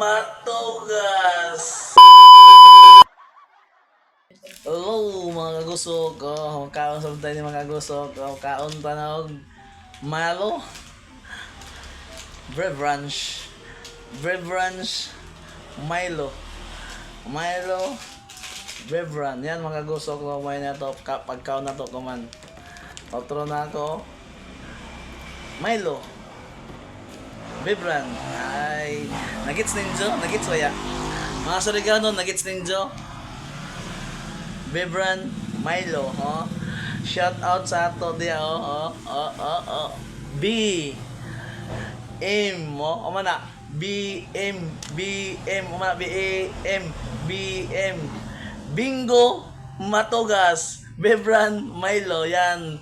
matugas. Hello mga kagusok. Oh, kaon sa tayo ni mga kagusok. Oh, kaon pa na og malo. Bread brunch. Milo. Milo. Brunch. Yan mga kagusok. Oh, may na to. Ka- Pagkaon na to kuman. Otro na ako. Milo. Vibran. Ay, nagits ninjo, nagits waya. Mga surigano, nagits ninjo. Vibran, Milo, ho. Shout out sa ato dia, oh, oh, oh, oh, oh. B. M, oh, mana. B, M, B, M, oh, mana, B, A, M, B, M. Bingo, Matogas. Vibran, Milo, yan.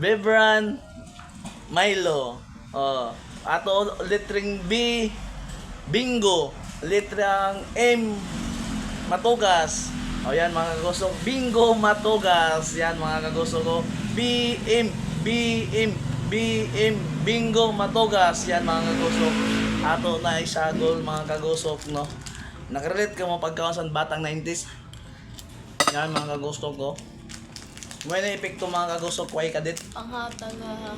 Vibran, Milo. Oh, ato litring B, bingo. Litrang M, matugas. O yan mga kagusok, bingo matugas. Yan mga kagusok ko. BM, BM, BM, bingo matugas. Yan mga kagusok. Ato na isagol mga kagusok, no. Nakarelate ka mo pagkaon sa batang 90s. Yan mga kagusok ko. May na epekto mga kagusok, way kadit Ang hatag ha.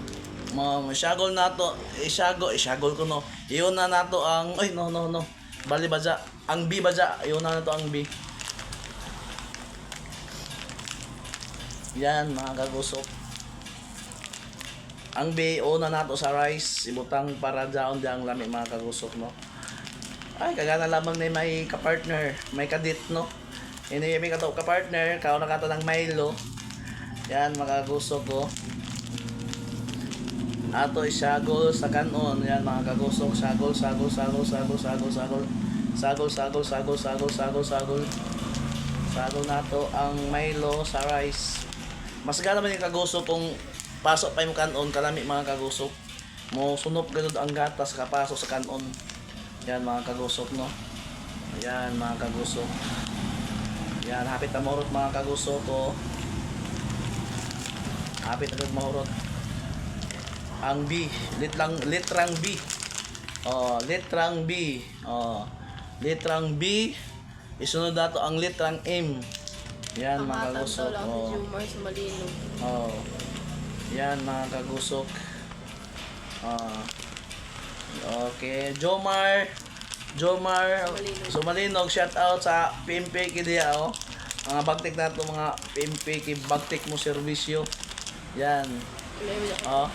Mga masyagol na to, isyago, isyagol ko no. Iyon na nato ang, ay no no no. Bali ba dya? Ang B ba? Iyon na nato ang B. Yan mga kagusok. Ang B, una nato sa rice, ibutang para dyan ang lami mga kagusok no. Ay, kagana lamang na may kapartner, may kadit no. Ini may kato kapartner, kao na kato ng Milo. Yan mga kagusok ko. Ato isagol sa kanon. Yan mga kagusok. Sagol, sagol, sagol, sagol, sagol, sagol. Sagol, sagol, sagol, sagol, sagol, sagol. Sagol nato ang Milo sa rice. Mas gana man yung kagusok kung pasok pa yung kanon, kalami mga kagusok. Mo sunop ganun ang gatas kapasok sa kanon. Yan mga kagusok no. Yan mga kagusok. Yan, hapit na morot mga kagusok ko. Hapit na morot ang B, litrang litrang B. Oh, litrang B. Oh, litrang B. Isunod dato ang litrang M. Yan mga kagusok. Oh. Oh. Yan mga kagusok. Ah. okay, Jomar. Jomar Sumalinog. Shout out sa PMP kidiya oh. Mga bagtik na to mga PMP bagtik mo serbisyo. Yan. Oh.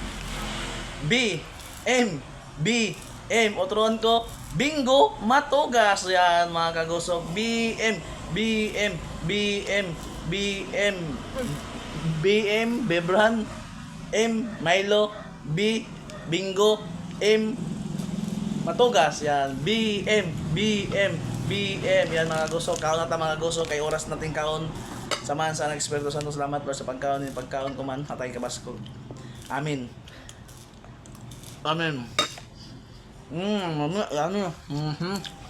B, M, B, M. Otron ko, bingo, matugas. Yan, mga kagusok. B, M, B, M, B, M, B, M, B, M, Bebran, M, Milo, B, bingo, M, matugas. Yan, B, M, B, M, B, M. Yan, mga kagusok. Kaon na ta mga kagusok. Kay oras natin kaon. Samahan sa Espiritu Santo. Salamat Lord sa pagkaon pagkaon ko man. Hatay ka basko. Amin. Amen. Mmm, ano, ano. Mhm.